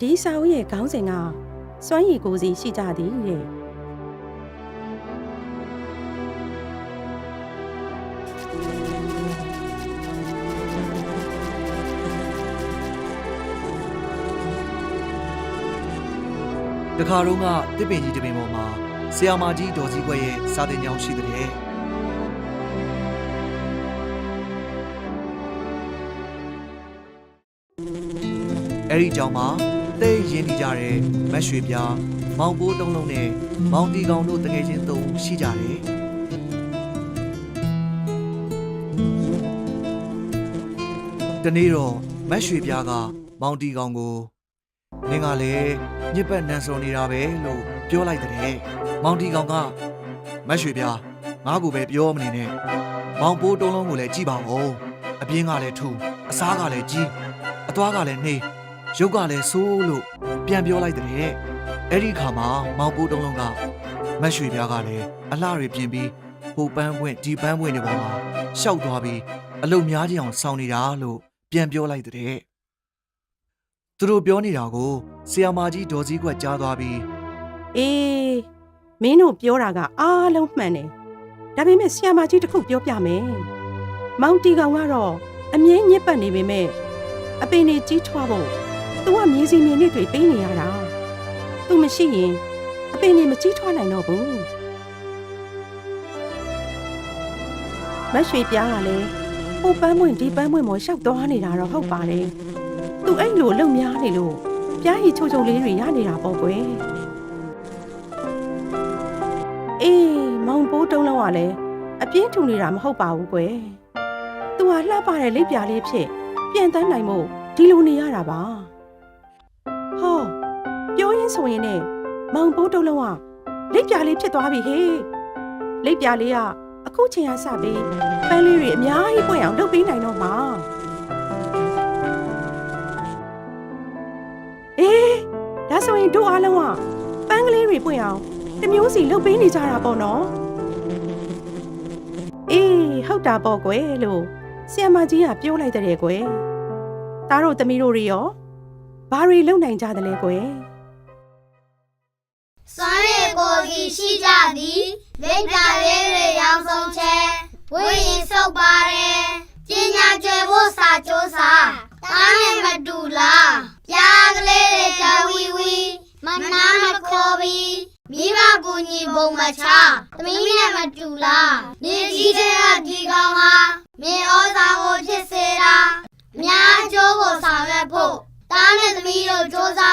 ဒီစာအုပ်ရဲ့ခေါင်းစဉ်ကစွမ်းရည်ကိုယ်စီရှိကြသည်တဲ့တခါတော့ကတစ်ပင်ကြီးတစ်ပင်ပေါ်မှာဆရာမကြီးဒေါ်စည်းခွက်ရဲ့စာတင်ကြောင်းရှိတဲ့အဲ့ဒီကြောင်မှာ သိရင်းနေကြတဲ့မက်ရွှေပြားမောင်ပိုးတုံးလုံးနဲ့မောင်တီကောင်တို့တကယ်ချင်းသုံးဦးရှိကြတယ်တနေ့တော့မက်ရွှေပြားကမောင်တီကောင်ကိုနင်ကလည်းညစ်ပတ်နန်စော်နေတာပဲလို့ပြောလိုက်တဲ့မောင်တီကောင်ကမတ်ရွှေပြားငါ့ကိုပဲပြောမနေနဲ့မောင်ပိုးတုံးလုံးကိုလည်းကြည့်ပါဦးအပြင်းကလည်းထူအစားကလည်းကြီးအသွားကလည်းနှေး ရုပ်ကလည်းဆိုးလို့ပြန်ပြောလိုက်တဲ့အဲ့ဒီခါမှာမောင်ပိုးတုံးလုံးကမတ်ရွှေပြားကလည်းအလှတွေပြင်ပြီးဟိုပန်းပွင့်ဒီပန်းပွင့်တွေပေါ်မှာရှောက်သွားပြီးအလုတ်များကြီးအောင်စောင်းနေတာလို့ပြန်ပြောလိုက်တဲ့သူတို့ပြောနေတာကိုဆီယာမာကြီးဒေါ်စည်းကွက်ကြားသွားပြီးအေးမင်းတို့ပြောတာကအားလုံးမှန်တယ်ဒါပေမဲ့ဆရာမကြီးတစ်ခုပြောပြမယ်မောင်တီကောင်ကတော့အမြဲညစ်ပတ်နေပေမဲ့အပင်တွေကြီးထွားဖို့ သူကမြေစီမြေနစ်တွေပေးနေရတာသူမရှိရင်အပင်တွေမကြီးထွားနိုင်တော့ဘူးမရွှေပြားကလည်းဟိုပန်းပွင့်ဒီပန်းပွင့်မော်ရှောက်သွားနေတာတော့ဟုတ်ပါတယ်သူအဲ့လိုလုံများနေလို့ပြားရီချိုချိုလေးတွေရနေတာပေါ့ကွယ်အေးမောင်ပိုးတုံးလုံးကလည်းအပြင်းထူနေတာမဟုတ်ပါဘူးကွယ်သူဟာလှပတဲ့လက်ပြားလေးဖြစ်ပြန်တန်းနိုင်မို့ဒီလိုနေရတာပါဟောပြောရင်း ဆိုရင်နဲ့မောင်ပိုးတုံးလုံးကလက်ပြားလေးဖြစ်သွားပြီဟေ့လက်ပြားလေးကအခုချိန်ကစပြီးပန်းလေးတွေအများကြီးပွင့်အောင်လုပ်ပေးနိုင်တော့မှာအေးဒါဆိုရင်တို့အားလုံးကပန်းကလေးတွေပွင့်အောင်တစ်မျိုးစီလုပ်ပေးနေကြတာပေါ့နော်အေးဟုတ်တာပေါ့ကွယ်လို့ဆီယမကြီးကပြောလိုက်တဲ့ကွယ်သားတို့သမီးတို့တွေရောဘာတွေလုပ်နိုင်ကြသလဲကွယ် ရှိကြသည်လက်ပြလေးတွေရောင်းဆုံးချဲဝိရင်ဆုပ်ပါတယ်ပညာကျွယ်ဖို့စာကြိုးစားတားနဲ့မတူလားပြားကလေးတွေတဝီဝီမနာမခေါ်ပြီးမိဘကူညီပုံမချသမီးနဲ့မတူလားနေကြီးတဲ့ဒီကောင်ဟာမင်းဩဇာကိုဖြစ်စေတာအများကျိုးကိုဆောင်ရွက်ဖို့တားနဲ့သမီးတို့စ조사